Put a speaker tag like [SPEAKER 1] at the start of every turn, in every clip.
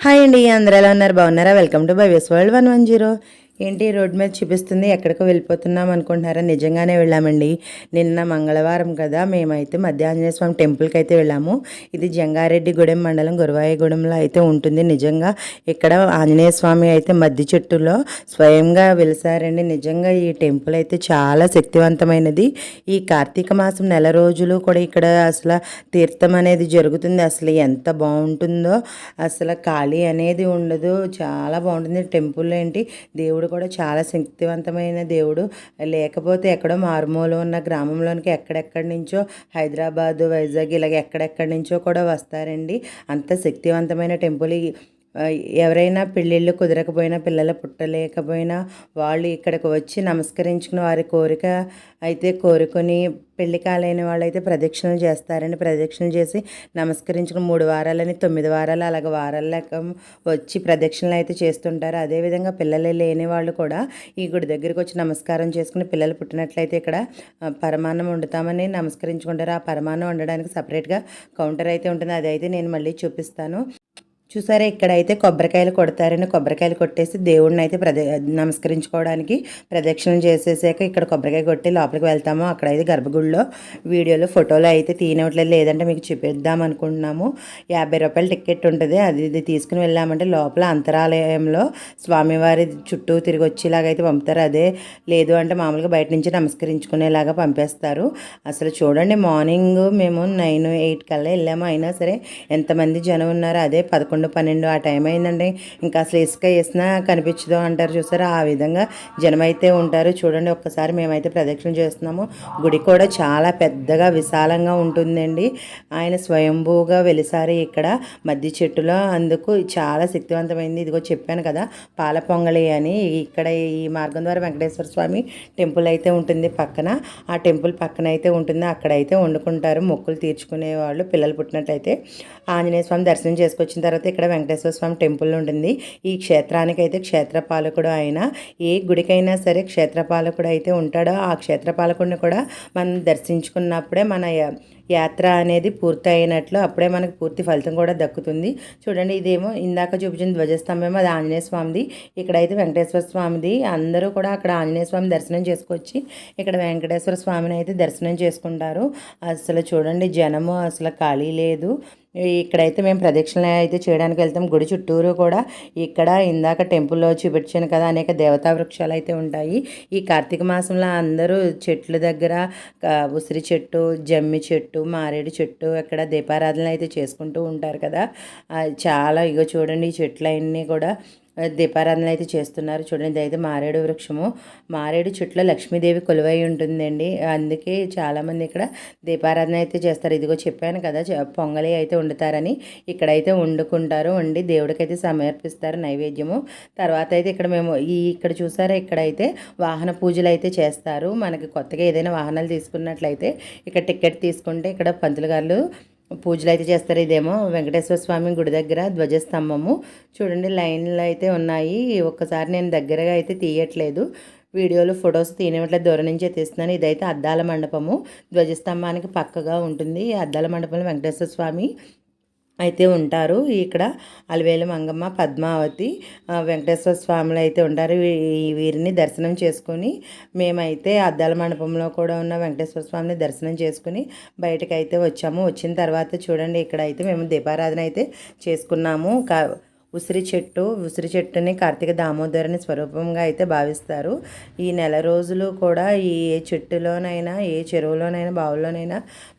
[SPEAKER 1] Hi అండి అందరూ ఎలా ఉన్నారు? బాగున్నారా? Welcome to byways world one one zero ఏంటి రోడ్ మీద చూపిస్తుంది ఎక్కడికో వెళ్ళిపోతున్నాం అనుకుంటున్నారా? నిజంగానే వెళ్ళామండి. నిన్న మంగళవారం కదా మేమైతే మధ్యాంజనేయ స్వామి టెంపుల్కి అయితే వెళ్ళాము. ఇది జంగారెడ్డిగూడెం మండలం గురువాయగూడెంలో అయితే ఉంటుంది. నిజంగా ఇక్కడ ఆంజనేయ స్వామి అయితే మధ్య చెట్టులో స్వయంగా వెలిసారండి. నిజంగా ఈ టెంపుల్ అయితే చాలా శక్తివంతమైనది. ఈ కార్తీక మాసం నెల రోజులు కూడా ఇక్కడ అసలు తీర్థం అనేది జరుగుతుంది. అసలు ఎంత బాగుంటుందో అసలు ఖాళీ అనేది ఉండదు. చాలా బాగుంటుంది టెంపుల్ ఏంటి? దేవుడు కూడా చాలా శక్తివంతమైన దేవుడు. లేకపోతే ఎక్కడో మారుమూల ఉన్న గ్రామంలోనికి ఎక్కడెక్కడి నుంచో హైదరాబాదు వైజాగ్ ఇలాగ ఎక్కడెక్కడి నుంచో కూడా వస్తారండి. అంత శక్తివంతమైన టెంపుల్ ఈ ఎవరైనా పెళ్ళిళ్ళు కుదరకపోయినా పిల్లలు పుట్టలేకపోయినా వాళ్ళు ఇక్కడికి వచ్చి నమస్కరించుకుని వారి కోరిక అయితే కోరుకొని పెళ్ళి కాలైన వాళ్ళైతే ప్రదక్షిణలు చేస్తారని ప్రదక్షిణలు చేసి నమస్కరించుకుని మూడు వారాలని తొమ్మిది వారాలు అలాగ వారాల లెక్క వచ్చి ప్రదక్షిణలు అయితే చేస్తుంటారు. అదేవిధంగా పిల్లలు లేని వాళ్ళు కూడా ఈ గుడి దగ్గరికి వచ్చి నమస్కారం చేసుకుని పిల్లలు పుట్టినట్లయితే ఇక్కడ పరమాన్నం వండుతామని నమస్కరించుకుంటారు. ఆ పరమాన్నం వండడానికి సపరేట్గా కౌంటర్ అయితే ఉంటుంది. అది అయితే నేను మళ్ళీ చూపిస్తాను. చూసారా ఇక్కడైతే కొబ్బరికాయలు కొడతారని కొబ్బరికాయలు కొట్టేసి దేవుడిని అయితే ప్రద నమస్కరించుకోవడానికి ప్రదక్షిణలు చేసేసాక ఇక్కడ కొబ్బరికాయ కొట్టి లోపలికి వెళ్తాము. అక్కడైతే గర్భగుడిలో వీడియోలో ఫోటోలు అయితే తీయనట్లేదు లేదంటే మీకు చూపిద్దాం అనుకుంటున్నాము. యాభై రూపాయల టికెట్ ఉంటుంది. అది ఇది తీసుకుని వెళ్ళామంటే లోపల అంతరాలయంలో స్వామివారి చుట్టూ తిరిగి వచ్చేలాగైతే పంపుతారు. అదే లేదు అంటే మామూలుగా బయట నుంచి నమస్కరించుకునేలాగా పంపేస్తారు. అసలు చూడండి మార్నింగ్ మేము నైన్ ఎయిట్ కల్లా వెళ్ళాము. అయినా సరే ఎంతమంది జనం ఉన్నారో అదే పదకొండు పన్నెండు ఆ టైం అయిందండి. ఇంకా అసలు ఇసుక వేసినా కనిపించదు అంటారు చూసారా? ఆ విధంగా జనం అయితే ఉంటారు. చూడండి ఒక్కసారి మేమైతే ప్రదక్షిణ చేస్తున్నాము. గుడి కూడా చాలా పెద్దగా విశాలంగా ఉంటుందండి. ఆయన స్వయంభూగా వెలిసారి ఇక్కడ. మధ్య చెట్టులో అందుకు చాలా శక్తివంతమైంది. ఇదిగో చెప్పాను కదా పాల పొంగలి అని. ఇక్కడ ఈ మార్గం ద్వారా వెంకటేశ్వర స్వామి టెంపుల్ అయితే ఉంటుంది పక్కన. ఆ టెంపుల్ పక్కన అయితే ఉంటుంది. అక్కడైతే వండుకుంటారు. మొక్కులు తీర్చుకునే వాళ్ళు పిల్లలు పుట్టినట్లయితే ఆంజనేయ స్వామి దర్శనం చేసుకొచ్చిన తర్వాత ఇక్కడ వెంకటేశ్వర స్వామి టెంపుల్ ఉంటుంది. ఈ క్షేత్రానికి అయితే క్షేత్రపాలకుడు ఆయన. ఏ గుడికైనా సరే క్షేత్రపాలకుడు అయితే ఉంటాడో. ఆ క్షేత్రపాలకుడిని కూడా మనం దర్శించుకున్నప్పుడే మన యాత్ర అనేది పూర్తి అయినట్లు అప్పుడే మనకు పూర్తి ఫలితం కూడా దక్కుతుంది. చూడండి ఇదేమో ఇందాక చూపించిన ధ్వజస్తంభం అది ఆంజనేయ స్వామిది. ఇక్కడైతే వెంకటేశ్వర స్వామిది. అందరూ కూడా అక్కడ ఆంజనేయ స్వామి దర్శనం చేసుకొచ్చి ఇక్కడ వెంకటేశ్వర స్వామిని అయితే దర్శనం చేసుకుంటారు. అసలు చూడండి జనము అసలు ఖాళీ లేదు. ఇక్కడైతే మేము ప్రదక్షిణ అయితే చేయడానికి వెళ్తాం. గుడి చుట్టూరు కూడా ఇక్కడ ఇందాక టెంపుల్లో చూపించాను కదా అనేక దేవతా వృక్షాలు అయితే ఉంటాయి. ఈ కార్తీక మాసంలో అందరూ చెట్ల దగ్గర ఉసిరి చెట్టు జమ్మి చెట్టు మారేడు చెట్టు అక్కడ దీపారాధన అయితే చేసుకుంటూ ఉంటారు కదా. చాలా ఇగో చూడండి ఈ చెట్లన్నీ కూడా దీపారాధన అయితే చేస్తున్నారు. చూడండి అయితే మారేడు వృక్షము. మారేడు చెట్లో లక్ష్మీదేవి కొలువై ఉంటుందండి. అందుకే చాలామంది ఇక్కడ దీపారాధన అయితే చేస్తారు. ఇదిగో చెప్పాను కదా పొంగలి అయితే వండుతారని. ఇక్కడైతే వండుకుంటారు. వండి దేవుడికైతే సమర్పిస్తారు నైవేద్యము. తర్వాత అయితే ఇక్కడ మేము ఈ ఇక్కడ చూసారా ఇక్కడైతే వాహన పూజలు అయితే చేస్తారు. మనకి కొత్తగా ఏదైనా వాహనాలు తీసుకున్నట్లయితే ఇక్కడ టికెట్ తీసుకుంటే ఇక్కడ పంతులు గారు పూజలు అయితే చేస్తారు ఇదేమో. వెంకటేశ్వర స్వామి గుడి దగ్గర ధ్వజస్తంభము. చూడండి లైన్లు అయితే ఉన్నాయి. ఒక్కసారి నేను దగ్గరగా అయితే తీయట్లేదు. వీడియోలు ఫొటోస్ తీయనివట్లేదు దూరం నుంచే తీస్తున్నాను. ఇదైతే అద్దాల మండపము. ధ్వజస్తంభానికి పక్కగా ఉంటుంది. అద్దాల మండపంలో వెంకటేశ్వర స్వామి అయితే ఉంటారు. ఇక్కడ అలవేలు మంగమ్మ పద్మావతి వెంకటేశ్వర స్వాములు అయితే ఉంటారు. వీరిని దర్శనం చేసుకొని మేమైతే అద్దాల మండపంలో కూడా ఉన్న వెంకటేశ్వర స్వామిని దర్శనం చేసుకుని బయటకు అయితే వచ్చాము. వచ్చిన తర్వాత చూడండి ఇక్కడ అయితే మేము దీపారాధన అయితే చేసుకున్నాము. కా ఉసిరి చెట్టు ఉసిరి చెట్టుని కార్తీక దామోదరుని స్వరూపంగా అయితే భావిస్తారు. ఈ నెల రోజులు కూడా ఈ ఏ చెట్టులోనైనా ఏ చెరువులోనైనా బావుల్లోనైనా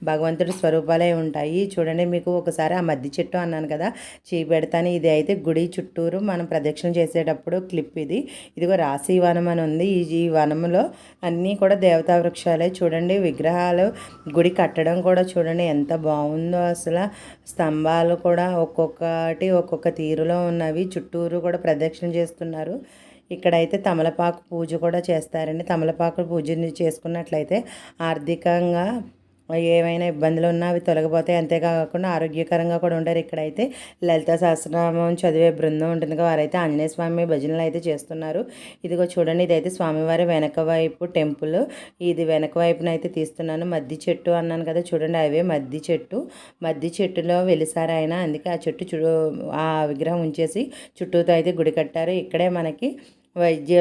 [SPEAKER 1] భగవంతుడి స్వరూపాలే ఉంటాయి. చూడండి మీకు ఒకసారి ఆ మధ్య చెట్టు అన్నాను కదా చీపెడతాను. ఇది అయితే గుడి చుట్టూరు మనం ప్రదక్షిణ చేసేటప్పుడు క్లిప్ ఇది. ఇదిగో రాశి వనం అని ఉంది. ఈ ఈ వనంలో అన్నీ కూడా దేవతా వృక్షాలే. చూడండి విగ్రహాలు గుడి కట్టడం కూడా చూడండి ఎంత బాగుందో అసలు. స్తంభాలు కూడా ఒక్కొక్కటి ఒక్కొక్క తీరులో ఉన్నవి చుట్టూరు కూడా ప్రదక్షిణ చేస్తున్నారు. ఇక్కడైతే తమలపాకు పూజ కూడా చేస్తారండి. తమలపాకు పూజ చేసుకున్నట్లయితే ఆర్థికంగా ఏమైనా ఇబ్బందులు ఉన్నా అవి తొలగిపోతాయి. అంతేకాకుండా ఆరోగ్యకరంగా కూడా ఉంటారు. ఇక్కడైతే లలిత సహస్రనామం చదివే బృందం ఉంటుంది వారైతే ఆంజనేయ స్వామి భజనలు అయితే చేస్తున్నారు. ఇదిగో చూడండి ఇదైతే స్వామివారి వెనక వైపు టెంపుల్. ఇది వెనక వైపున అయితే తీస్తున్నాను. మద్ది చెట్టు అన్నాను కదా చూడండి అవే మద్ది చెట్టు. మద్ది చెట్టులో వెలిసారు ఆయన. అందుకే ఆ చెట్టు చూ ఆ విగ్రహం ఉంచేసి చుట్టూతో అయితే గుడి కట్టారు. ఇక్కడే మనకి వైద్య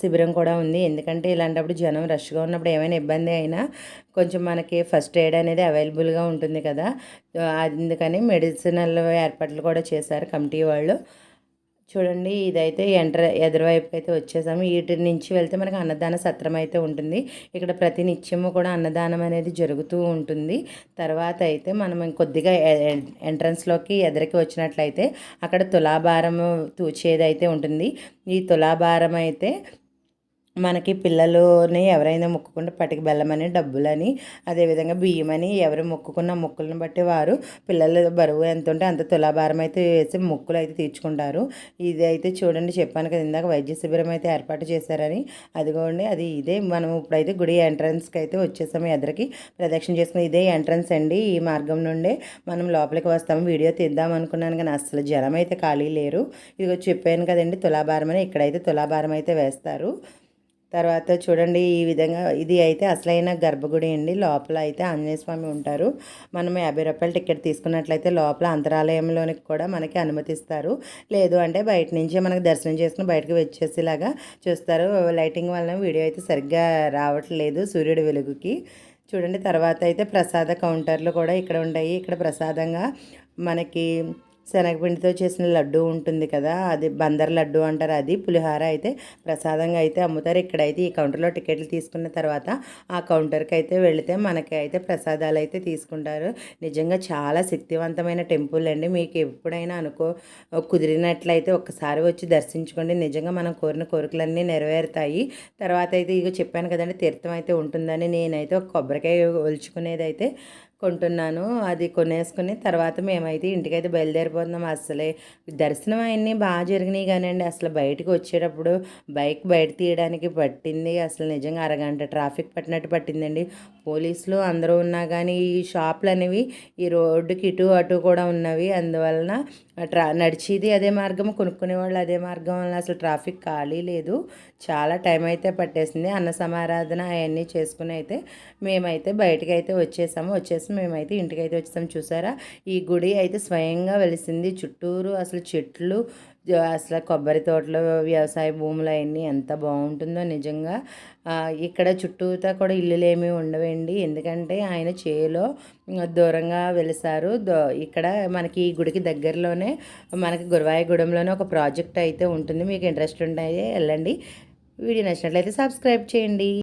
[SPEAKER 1] శిబిరం కూడా ఉంది. ఎందుకంటే ఇలాంటప్పుడు జనం రష్గా ఉన్నప్పుడు ఏమైనా ఇబ్బంది అయినా కొంచెం మనకి ఫస్ట్ ఎయిడ్ అనేది అవైలబుల్గా ఉంటుంది కదా. అందుకని మెడిసినల్ ఏర్పాట్లు కూడా చేశారు కమిటీ వాళ్ళు. చూడండి ఇదైతే ఎంటర్ ఎదురువైపు అయితే వచ్చేసాము. వీటి నుంచి వెళ్తే మనకి అన్నదాన సత్రం అయితే ఉంటుంది. ఇక్కడ ప్రతి నిత్యము కూడా అన్నదానం అనేది జరుగుతూ ఉంటుంది. తర్వాత అయితే మనం కొద్దిగా ఎంట్రన్స్లోకి ఎదురుకి వచ్చినట్లయితే అక్కడ తులాభారము తూచేది అయితే ఉంటుంది. ఈ తులాభారం అయితే మనకి పిల్లలని ఎవరైనా మొక్కుకుంటే పటికి బెల్లమని డబ్బులని అదేవిధంగా బియ్యమని ఎవరు మొక్కుకున్న మొక్కులను బట్టి వారు పిల్లల బరువు ఎంత ఉంటే అంత తులాభారం అయితే వేసి మొక్కులు అయితే తీర్చుకుంటారు. ఇది అయితే చూడండి చెప్పాను కదా ఇందాక వైద్య శిబిరం అయితే ఏర్పాటు చేశారని. అదిగోండి అది ఇదే. మనం ఇప్పుడైతే గుడి ఎంట్రన్స్కి అయితే వచ్చేసాము ఎదరికి ప్రదక్షిణ చేసుకుని ఇదే ఎంట్రన్స్ అండి ఈ మార్గం నుండే. మనం లోపలికి వస్తాము వీడియో తీద్దాం అనుకున్నాను కానీ అసలు జనం అయితే ఖాళీ లేరు. ఇదిగో చెప్పాను కదండి తులాభారం అని. ఇక్కడైతే తులాభారం అయితే వేస్తారు. తర్వాత చూడండి ఈ విధంగా ఇది అయితే అసలైన గర్భగుడి అండి. లోపల అయితే ఆంజనేయ స్వామి ఉంటారు. మనం యాభై రూపాయల టికెట్ తీసుకున్నట్లయితే లోపల అంతరాలయంలోనికి కూడా మనకి అనుమతిస్తారు. లేదు అంటే బయట నుంచే మనకి దర్శనం చేసుకుని బయటకు వచ్చేసేలాగా చూస్తారు. లైటింగ్ వలన వీడియో అయితే సరిగ్గా రావట్లేదు సూర్యుడి వెలుగుకి. చూడండి తర్వాత అయితే ప్రసాద కౌంటర్లు కూడా ఇక్కడ ఉంటాయి. ఇక్కడ ప్రసాదంగా మనకి శనగపిండితో చేసిన లడ్డు ఉంటుంది కదా అది బందర్ లడ్డు అంటారు అది పులిహార అయితే ప్రసాదంగా అయితే అమ్ముతారు. ఇక్కడైతే ఈ కౌంటర్లో టికెట్లు తీసుకున్న తర్వాత ఆ కౌంటర్కి అయితే వెళితే మనకి అయితే ప్రసాదాలు అయితే తీసుకుంటారు. నిజంగా చాలా శక్తివంతమైన టెంపుల్ అండి. మీకు ఎప్పుడైనా అనుకో కుదిరినట్లయితే ఒక్కసారి వచ్చి దర్శించుకోండి. నిజంగా మనం కోరిన కోరికలన్నీ నెరవేరుతాయి. తర్వాత అయితే ఇక చెప్పాను కదండి తీర్థం అయితే ఉంటుందని నేనైతే ఒక కొబ్బరికాయ ఒలుచుకునేది అయితే కొంటున్నాను అది కొనేసుకుని తర్వాత మేమైతే ఇంటికైతే బయలుదేరిపోతున్నాం. అసలే దర్శనం అవన్నీ బాగా జరిగినాయి కానివ్వండి అసలు బయటకు వచ్చేటప్పుడు బైక్ బయట తీయడానికి పట్టింది. అసలు నిజంగా అరగంట ట్రాఫిక్ పట్టినట్టు పట్టిందండి. పోలీసులు అందరూ ఉన్నా కానీ ఈ షాపులు అనేవి ఈ రోడ్డుకి ఇటు అటు కూడా ఉన్నవి. అందువలన ట్రా నడిచేది అదే మార్గం కొనుక్కునే వాళ్ళు అదే మార్గం వల్ల అసలు ట్రాఫిక్ ఖాళీ లేదు. చాలా టైం అయితే పట్టేసింది. అన్న సమారాధన అవన్నీ చేసుకుని అయితే మేమైతే బయటకు అయితే వచ్చేసాము. వచ్చేసి మేమైతే ఇంటికి అయితే వచ్చేసాము. చూసారా? ఈ గుడి అయితే స్వయంగా వెలిసింది. చుట్టూరు అసలు చెట్లు అసలు కొబ్బరి తోటలు వ్యవసాయ భూములు అవన్నీ ఎంత బాగుంటుందో నిజంగా. ఇక్కడ చుట్టూతా కూడా ఇల్లులు ఏమీ ఉండవండి. ఎందుకంటే ఆయన చేలో దూరంగా వెలిసారు. ఇక్కడ మనకి ఈ గుడికి దగ్గరలోనే మనకి గురువాయగూడెంలోనే ఒక ప్రాజెక్ట్ అయితే ఉంటుంది. మీకు ఇంట్రెస్ట్ ఉంటాయి వెళ్ళండి. వీడియో నచ్చినట్లయితే సబ్స్క్రైబ్ చేయండి.